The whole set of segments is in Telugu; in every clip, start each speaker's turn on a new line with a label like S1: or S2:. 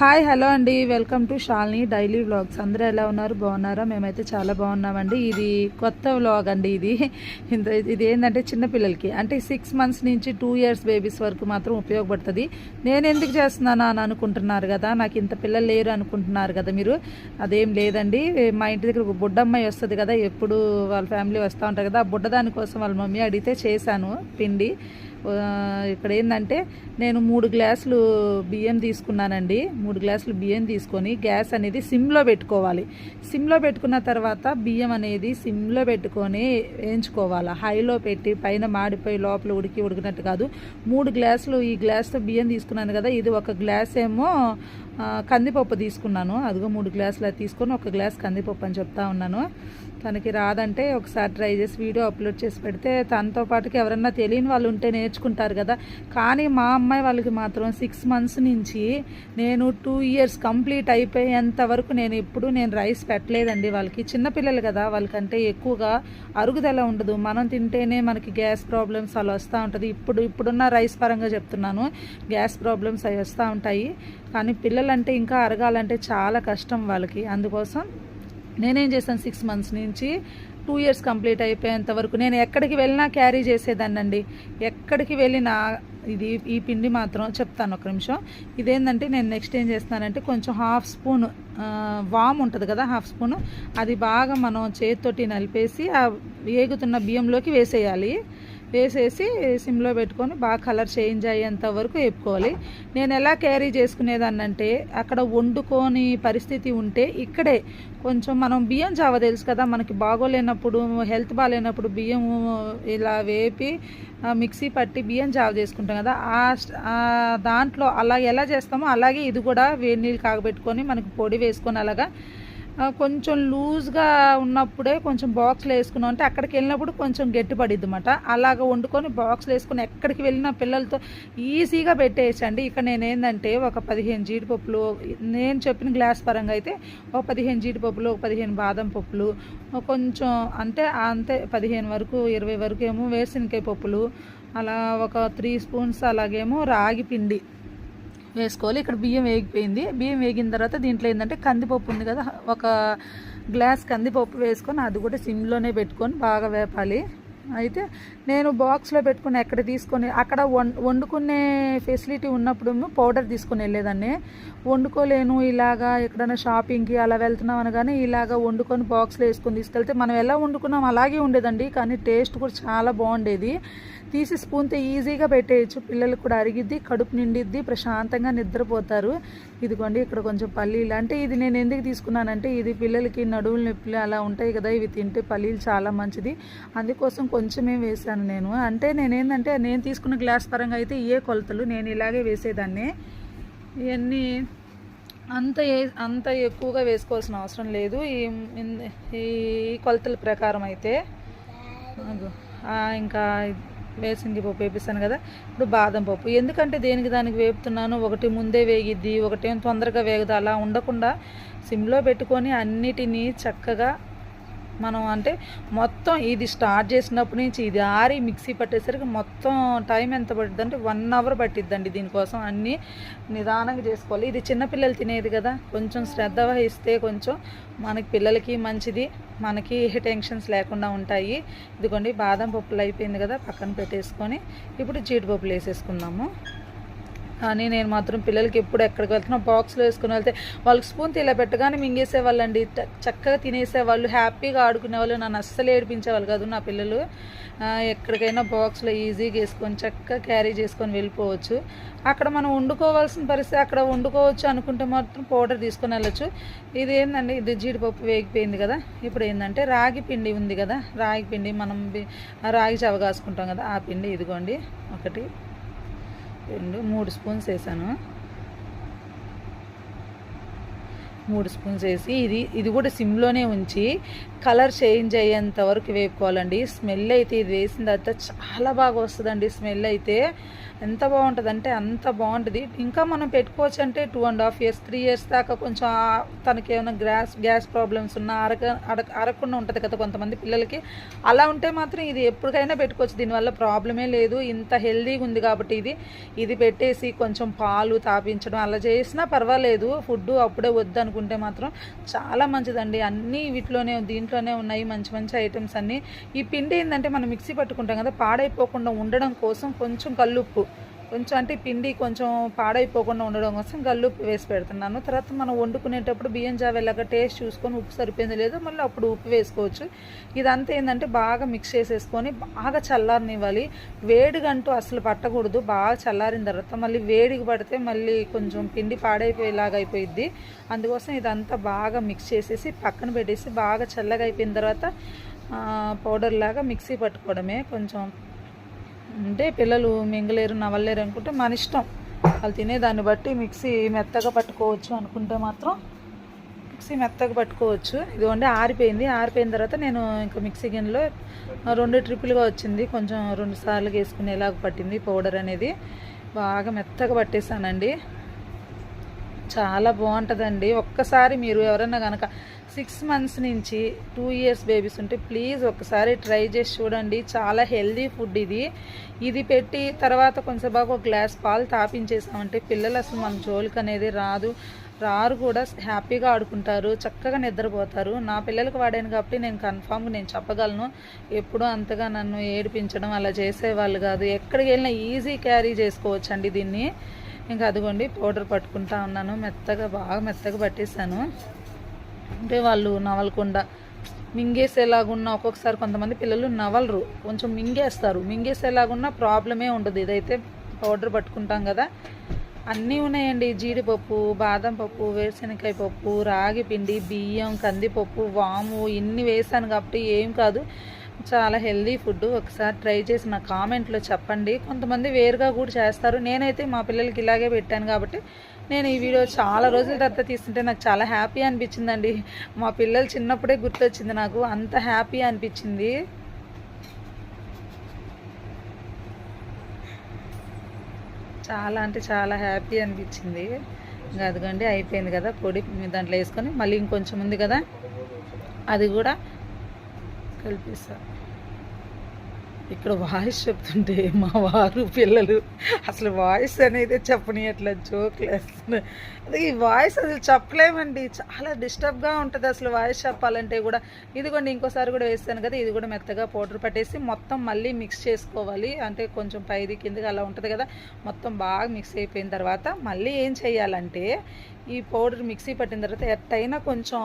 S1: హాయ్ హలో అండి. Welcome to Shalni daily vlogs. అందరూ ఎలా ఉన్నారు? బాగున్నారా? మేమైతే చాలా బాగున్నామండి. ఇది కొత్త వ్లాగ్ అండి ఇది. ఇంత ఇది ఏంటంటే చిన్నపిల్లలకి అంటే సిక్స్ మంత్స్ నుంచి టూ ఇయర్స్ బేబీస్ వరకు మాత్రం ఉపయోగపడుతుంది. నేను ఎందుకు చేస్తున్నాను అని అనుకుంటున్నారు కదా. నాకు ఇంత పిల్లలు లేరు అనుకుంటున్నారు కదా మీరు. అదేం లేదండి. మా ఇంటి దగ్గర ఒక బుడ్డమ్మాయి వస్తుంది కదా. ఎప్పుడు వాళ్ళ ఫ్యామిలీ వస్తూ ఉంటారు కదా. ఆ బుడ్డదాని దానికోసం వాళ్ళ మమ్మీ అడిగితే చేశాను పిండి. ఇక్కడ ఏంటంటే నేను మూడు గ్లాసులు బియ్యం తీసుకున్నానండి. మూడు గ్లాసులు బియ్యం తీసుకొని గ్యాస్ అనేది సిమ్లో పెట్టుకోవాలి. సిమ్లో పెట్టుకున్న తర్వాత బియ్యం అనేది సిమ్లో పెట్టుకొని వేయించుకోవాలి. హైలో పెట్టి పైన మాడిపోయి లోపల ఉడికి ఉడికినట్టు కాదు. మూడు గ్లాసులు ఈ గ్లాస్తో బియ్యం తీసుకున్నాను కదా ఇది ఒక గ్లాస్ ఏమో కందిపప్పు తీసుకున్నాను. అదిగో మూడు గ్లాసులు అది తీసుకొని ఒక గ్లాస్ కందిపప్పు అని చెప్తా ఉన్నాను. తనకి రాదంటే ఒకసారి ట్రై చేసి వీడియో అప్లోడ్ చేసి పెడితే తనతో పాటుకి ఎవరన్నా తెలియని వాళ్ళు ఉంటే నేర్చుకుంటారు కదా. కానీ మా అమ్మాయి వాళ్ళకి మాత్రం సిక్స్ మంత్స్ నుంచి నేను టూ ఇయర్స్ కంప్లీట్ అయిపోయేంత వరకు నేను ఎప్పుడు నేను రైస్ పెట్టలేదండి వాళ్ళకి. చిన్నపిల్లలు కదా వాళ్ళకంటే ఎక్కువగా అరుగుదల ఉండదు. మనం తింటేనే మనకి గ్యాస్ ప్రాబ్లమ్స్ అలా వస్తూ ఉంటుంది. ఇప్పుడు ఇప్పుడున్న రైస్ పరంగా చెప్తున్నాను. గ్యాస్ ప్రాబ్లమ్స్ అవి వస్తూ ఉంటాయి. కానీ పిల్లలంటే ఇంకా అరగాలంటే చాలా కష్టం వాళ్ళకి. అందుకోసం నేనేం చేశాను సిక్స్ మంత్స్ నుంచి టూ ఇయర్స్ కంప్లీట్ అయిపోయేంత వరకు నేను ఎక్కడికి వెళ్ళినా క్యారీ చేసేదాన్నండి. ఎక్కడికి వెళ్ళినా ఇది ఈ పిండి మాత్రం చెప్తాను ఒక నిమిషం. ఇదేంటంటే నేను నెక్స్ట్ ఏం చేస్తానంటే కొంచెం హాఫ్ స్పూన్ వామ్ ఉంటుంది కదా హాఫ్ స్పూన్ అది బాగా మనం చేతితోటి నలిపేసి ఆ వేగుతున్న బియ్యంలోకి వేసేయాలి. వేసేసి సిమ్లో పెట్టుకొని బాగా కలర్ చేంజ్ అయ్యేంత వరకు వేపుకోవాలి. నేను ఎలా క్యారీ చేసుకునేదాన్ని అంటే అక్కడ వండుకొని పరిస్థితి ఉంటే ఇక్కడే కొంచెం మనం బియ్యం జావ తెలుసు కదా మనకి బాగోలేనప్పుడు హెల్త్ బాగాలేనప్పుడు బియ్యం ఇలా వేపి మిక్సీ పట్టి బియ్యం జావ చేసుకుంటాం కదా ఆ దాంట్లో అలా ఎలా చేస్తామో అలాగే ఇది కూడా వేడి నీళ్ళు కాగబెట్టుకొని మనకి పొడి వేసుకొని అలాగా కొంచెం లూజ్గా ఉన్నప్పుడే కొంచెం బాక్స్లో వేసుకున్నాం. అంటే అక్కడికి వెళ్ళినప్పుడు కొంచెం గట్టి పడిద్ది అనమాట అలాగ వండుకొని బాక్స్లో వేసుకుని ఎక్కడికి వెళ్ళిన పిల్లలతో ఈజీగా పెట్టేయచ్చండి. ఇక్కడ నేను ఏంటంటే ఒక పదిహేను జీడిపప్పులు నేను చెప్పిన గ్లాస్ పరంగా అయితే ఒక పదిహేను జీడిపప్పులు ఒక పదిహేను బాదం పప్పులు కొంచెం అంటే అంతే పదిహేను వరకు ఇరవై వరకు ఏమో వేరుశనగకాయ పప్పులు అలా ఒక త్రీ స్పూన్స్ అలాగేమో రాగి పిండి. వేసుకోవాలి. ఇక్కడ బియ్యం వేగిపోయింది. బియ్యం వేగిన తర్వాత దీంట్లో ఏంటంటే కందిపప్పు ఉంది కదా ఒక గ్లాస్ కందిపప్పు వేసుకొని అది కూడా సిమ్లోనే పెట్టుకొని బాగా వేపాలి. అయితే నేను బాక్స్లో పెట్టుకుని ఎక్కడ తీసుకొని అక్కడ వండుకునే ఫెసిలిటీ ఉన్నప్పుడు పౌడర్ తీసుకొని వెళ్ళేదాన్ని. వండుకోలేను ఇలాగా ఎక్కడైనా షాపింగ్కి అలా వెళ్తున్నాం అనగానే ఇలాగా వండుకొని బాక్స్లో వేసుకొని తీసుకెళ్తే మనం ఎలా వండుకున్నాం అలాగే ఉండేదండి కానీ టేస్ట్ కూడా చాలా బాగుండేది. తీసి స్పూన్తో ఈజీగా పెట్టేయచ్చు. పిల్లలు కూడా అరిగిద్ది కడుపు నిండిద్ది ప్రశాంతంగా నిద్రపోతారు. ఇదిగోండి ఇక్కడ కొంచెం పల్లీలు. అంటే ఇది నేను ఎందుకు తీసుకున్నానంటే ఇది పిల్లలకి నడువులు నొప్పులు అలా ఉంటాయి కదా ఇవి తింటే పల్లీలు చాలా మంచిది. అందుకోసం కొంచెమే వేసాను నేను. అంటే నేనేందంటే నేను తీసుకున్న గ్లాస్ పరంగా అయితే ఏ కొలతలు. నేను ఇలాగే వేసేదాన్ని. ఇవన్నీ అంత ఏ- అంత ఎక్కువగా వేసుకోవాల్సిన అవసరం లేదు. ఈ ఈ కొలతల ప్రకారం అయితే. ఇంకా వేసింది పప్పు వేపిస్తాను కదా. ఇప్పుడు బాదం పప్పు. ఎందుకంటే దేనికి దానికి వేపుతున్నాను ఒకటి ముందే వేగిద్ది ఒకటేం తొందరగా వేగదు. అలా ఉండకుండా సిమ్లో పెట్టుకొని అన్నిటినీ చక్కగా మనం అంటే మొత్తం ఇది స్టార్ట్ చేసినప్పటి నుంచి ఇది ఆరి మిక్సీ పట్టేసరికి మొత్తం టైం ఎంత పడుతుంది అంటే వన్ అవర్ పట్టిద్దండి దీనికోసం అన్నీ నిదానంగా చేసుకోవాలి. ఇది చిన్నపిల్లలు తినేది కదా కొంచెం శ్రద్ధ వహిస్తే కొంచెం మనకి పిల్లలకి మంచిది మనకి టెన్షన్స్ లేకుండా ఉంటాయి. ఇదిగోండి బాదం పప్పులు అయిపోయింది కదా పక్కన పెట్టేసుకొని ఇప్పుడు జీడిపప్పులు వేసేసుకుందాము. కానీ నేను మాత్రం పిల్లలకి ఎప్పుడు ఎక్కడికి వెళ్తున్నా బాక్స్లో వేసుకుని వెళ్తే వాళ్ళకి స్పూన్ ఇలా పెట్టగానే మింగేసేవాళ్ళండి. చక్కగా తినేసేవాళ్ళు హ్యాపీగా ఆడుకునేవాళ్ళు నన్ను అస్సలు ఏడిపించేవాళ్ళు కాదు నా పిల్లలు. ఎక్కడికైనా బాక్స్లో ఈజీగా వేసుకొని చక్కగా క్యారీ చేసుకొని వెళ్ళిపోవచ్చు. అక్కడ మనం వండుకోవాల్సిన పరిస్థితి అక్కడ వండుకోవచ్చు అనుకుంటే మాత్రం పౌడర్ తీసుకొని వెళ్ళచ్చు. ఇది ఏంటండి ఇది జీడిపప్పు వేగిపోయింది కదా. ఇప్పుడు ఏంటంటే రాగి పిండి ఉంది కదా. రాగి పిండి మనం రాగి చవ కాసుకుంటాం కదా ఆ పిండి ఇదిగోండి ఒకటి. రెండు మూడు స్పూన్స్ వేసాను. మూడు స్పూన్స్ వేసి ఇది ఇది కూడా సిమ్లోనే ఉంచి కలర్ చేంజ్ అయ్యేంత వరకు వేపుకోవాలండి. స్మెల్ అయితే ఇది వేసిన తర్వాత చాలా బాగా వస్తుందండి స్మెల్ అయితే. ఎంత బాగుంటుంది అంటే అంత బాగుంటుంది. ఇంకా మనం పెట్టుకోవచ్చు అంటే two and half years three years దాకా కొంచెం తనకేమైనా తనకి ఏమైనా గ్యాస్ గ్యాస్ ప్రాబ్లమ్స్ ఉన్నా అరక అరక అరగకుండా ఉంటుంది కదా కొంతమంది పిల్లలకి. అలా ఉంటే మాత్రం ఇది ఎప్పటికైనా పెట్టుకోవచ్చు. దీనివల్ల ప్రాబ్లమే లేదు. ఇంత హెల్దీగా ఉంది కాబట్టి ఇది. ఇది పెట్టేసి కొంచెం పాలు తాపించడం అలా చేసినా పర్వాలేదు. ఫుడ్ అప్పుడే వద్దు అనుకుంటే మాత్రం చాలా మంచిదండి. అన్నీ వీటిలోనే దీంట్లోనే ఉన్నాయి మంచి మంచి ఐటమ్స్ అన్నీ. ఈ పిండి ఏంటంటే మనం మిక్సీ పట్టుకుంటాం కదా పాడైపోకుండా ఉండడం కోసం కొంచెం కల్లుప్పు. కొంచెం అంటే పిండి కొంచెం పాడైపోకుండా ఉండడం కోసం గల్లు వేసి పెడుతున్నాను. తర్వాత మనం వండుకునేటప్పుడు బియ్యం జావేలాగా టేస్ట్ చూసుకొని ఉప్పు సరిపోయింది లేదో మళ్ళీ అప్పుడు ఉప్పు వేసుకోవచ్చు. ఇదంతా ఏంటంటే బాగా మిక్స్ చేసేసుకొని బాగా చల్లారనివ్వాలి. వేడిగంటూ అసలు పట్టకూడదు. బాగా చల్లారిన తర్వాత మళ్ళీ వేడికి పడితే మళ్ళీ కొంచెం పిండి పాడైపోయేలాగా అయిపోయిద్ది. అందుకోసం ఇదంతా బాగా మిక్స్ చేసేసి పక్కన పెట్టేసి బాగా చల్లగా అయిపోయిన తర్వాత పౌడర్ లాగా మిక్సీ పట్టుకోవడమే. కొంచెం అంటే పిల్లలు మింగలేరు నవ్వలేరు అనుకుంటే మన ఇష్టం. వాళ్ళు తినేదాన్ని బట్టి మిక్సీ మెత్తగా పట్టుకోవచ్చు అనుకుంటే మాత్రం మిక్సీ మెత్తగా పట్టుకోవచ్చు. ఇదిగోండి ఆరిపోయింది. ఆరిపోయిన తర్వాత నేను ఇంకా మిక్సీ గిన్నెలో రెండు ట్రిప్పులుగా వచ్చింది. కొంచెం రెండు సార్లు వేసుకునేలాగా పట్టింది పౌడర్ అనేది. బాగా మెత్తగా పట్టేశానండి చాలా బాగుంటుందండి. ఒక్కసారి మీరు ఎవరైనా కనుక సిక్స్ మంత్స్ నుంచి టూ ఇయర్స్ బేబీస్ ఉంటే ప్లీజ్ ఒకసారి ట్రై చేసి చూడండి. చాలా హెల్దీ ఫుడ్ ఇది. ఇది పెట్టి తర్వాత కొంచెం బాగా ఒక గ్లాస్ పాలు తాపించేసామంటే పిల్లలు అసలు మన జోలికి అనేది రాదు. రారు కూడా హ్యాపీగా ఆడుకుంటారు చక్కగా నిద్రపోతారు. నా పిల్లలకు వాడాను కాబట్టి నేను కన్ఫామ్గా నేను చెప్పగలను. ఎప్పుడూ అంతగా నన్ను ఏడిపించడం అలా చేసేవాళ్ళు కాదు. ఎక్కడికి వెళ్ళినా ఈజీ క్యారీ చేసుకోవచ్చండి దీన్ని. ఇంకా అదిగోండి పౌడర్ పట్టుకుంటా ఉన్నాను. మెత్తగా బాగా మెత్తగా పట్టేశాను. అంటే వాళ్ళు నవలకుండా మింగేసేలాగున్నా ఒక్కొక్కసారి కొంతమంది పిల్లలు నవలరు. కొంచెం మింగేస్తారు. మింగేసేలాగున్నా ప్రాబ్లమే ఉండదు. ఇదైతే పౌడర్ పట్టుకుంటాం కదా. అన్నీ ఉన్నాయండి. జీడిపప్పు బాదం పప్పు వేరుశనగకాయ పప్పు రాగి పిండి బియ్యం కందిపప్పు వాము ఇన్ని వేసాను కాబట్టి ఏం కాదు. చాలా హెల్దీ ఫుడ్. ఒకసారి ట్రై చేసి నా కామెంట్లో చెప్పండి. కొంతమంది వేరుగా కూడా చేస్తారు. నేనైతే మా పిల్లలకి ఇలాగే పెట్టాను కాబట్టి నేను ఈ వీడియో చాలా రోజుల తర్వాత తీస్తుంటే నాకు చాలా హ్యాపీ అనిపించిందండి. మా పిల్లలు చిన్నప్పుడే గుర్తొచ్చింది నాకు. అంత హ్యాపీ అనిపించింది. చాలా అంటే చాలా హ్యాపీ అనిపించింది. ఇంకా అయిపోయింది కదా పొడి. దాంట్లో వేసుకొని మళ్ళీ ఇంకొంచెం ఉంది కదా. అది కూడా కలిపిస్తా ఇక్కడ వాయిస్ చెప్తుంటే మా వారు పిల్లలు అసలు వాయిస్ అనేది చెప్పనియట్లా జోక్లు వేస్తున్నారు. అదే ఈ వాయిస్ అసలు చెప్పలేమండి. చాలా డిస్టర్బ్గా ఉంటుంది అసలు వాయిస్ చెప్పాలంటే కూడా. ఇదిగోండి ఇంకోసారి కూడా వేస్తాను కదా ఇది కూడా మెత్తగా పౌడర్ పట్టేసి మొత్తం మళ్ళీ మిక్స్ చేసుకోవాలి. అంటే కొంచెం పైది కిందకి అలా ఉంటుంది కదా మొత్తం బాగా మిక్స్ అయిపోయిన తర్వాత మళ్ళీ ఏం చేయాలంటే ఈ పౌడర్ మిక్సీ పట్టిన తర్వాత ఎట్టయినా కొంచెం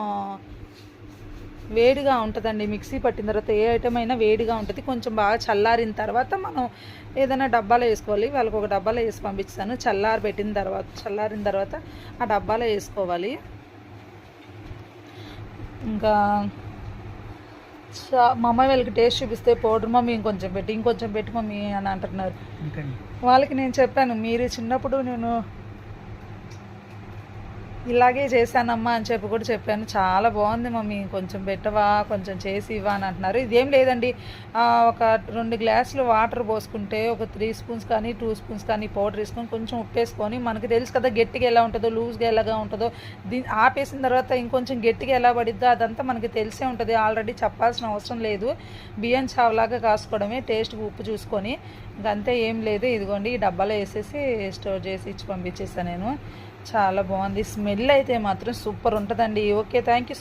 S1: వేడిగా ఉంటుందండి. మిక్సీ పట్టిన తర్వాత ఏ ఐటమ్ అయినా వేడిగా ఉంటుంది. కొంచెం బాగా చల్లారిన తర్వాత మనం ఏదైనా డబ్బాలో వేసుకోవాలి. వాళ్ళకి ఒక డబ్బాలో వేసి పంపిస్తాను. చల్లారి పెట్టిన తర్వాత చల్లారిన తర్వాత ఆ డబ్బాలో వేసుకోవాలి. ఇంకా మా అమ్మాయి వాళ్ళకి టేస్ట్ చూపిస్తే పౌడర్ మమ్మీ ఇంకొంచెం పెట్టి ఇంకొంచెం పెట్టి మమ్మీ అని అంటున్నారు. వాళ్ళకి నేను చెప్పాను మీరు చిన్నప్పుడు నేను ఇలాగే చేశానమ్మా అని చెప్పి కూడా చెప్పాను. చాలా బాగుంది మమ్మీ కొంచెం పెట్టవా కొంచెం చేసి ఇవ్వా అని అంటున్నారు. ఇదేం లేదండి. ఒక రెండు గ్లాసులు వాటర్ పోసుకుంటే ఒక త్రీ స్పూన్స్ కానీ టూ స్పూన్స్ కానీ పౌడర్ వేసుకొని కొంచెం ఉప్పేసుకొని మనకి తెలుసు కదా గట్టిగా ఎలా ఉంటుందో లూజ్గా ఎలాగా ఉంటుందో. దీన్ని ఆపేసిన తర్వాత ఇంకొంచెం గట్టిగా ఎలా పడిద్దో అదంతా మనకి తెలిసే ఉంటుంది. ఆల్రెడీ చెప్పాల్సిన అవసరం లేదు. బియ్యం చావలాగా కాసుకోవడమే టేస్ట్ ఉప్పు చూసుకొని. ఇంకంతే ఏం లేదు. ఇదిగోండి ఈ డబ్బాలో వేసేసి స్టోర్ చేసి ఇచ్చి పంపించేసాను నేను. చాలా బాగుంది. స్మెల్ అయితే మాత్రం సూపర్ ఉంటుందండి. Okay thank you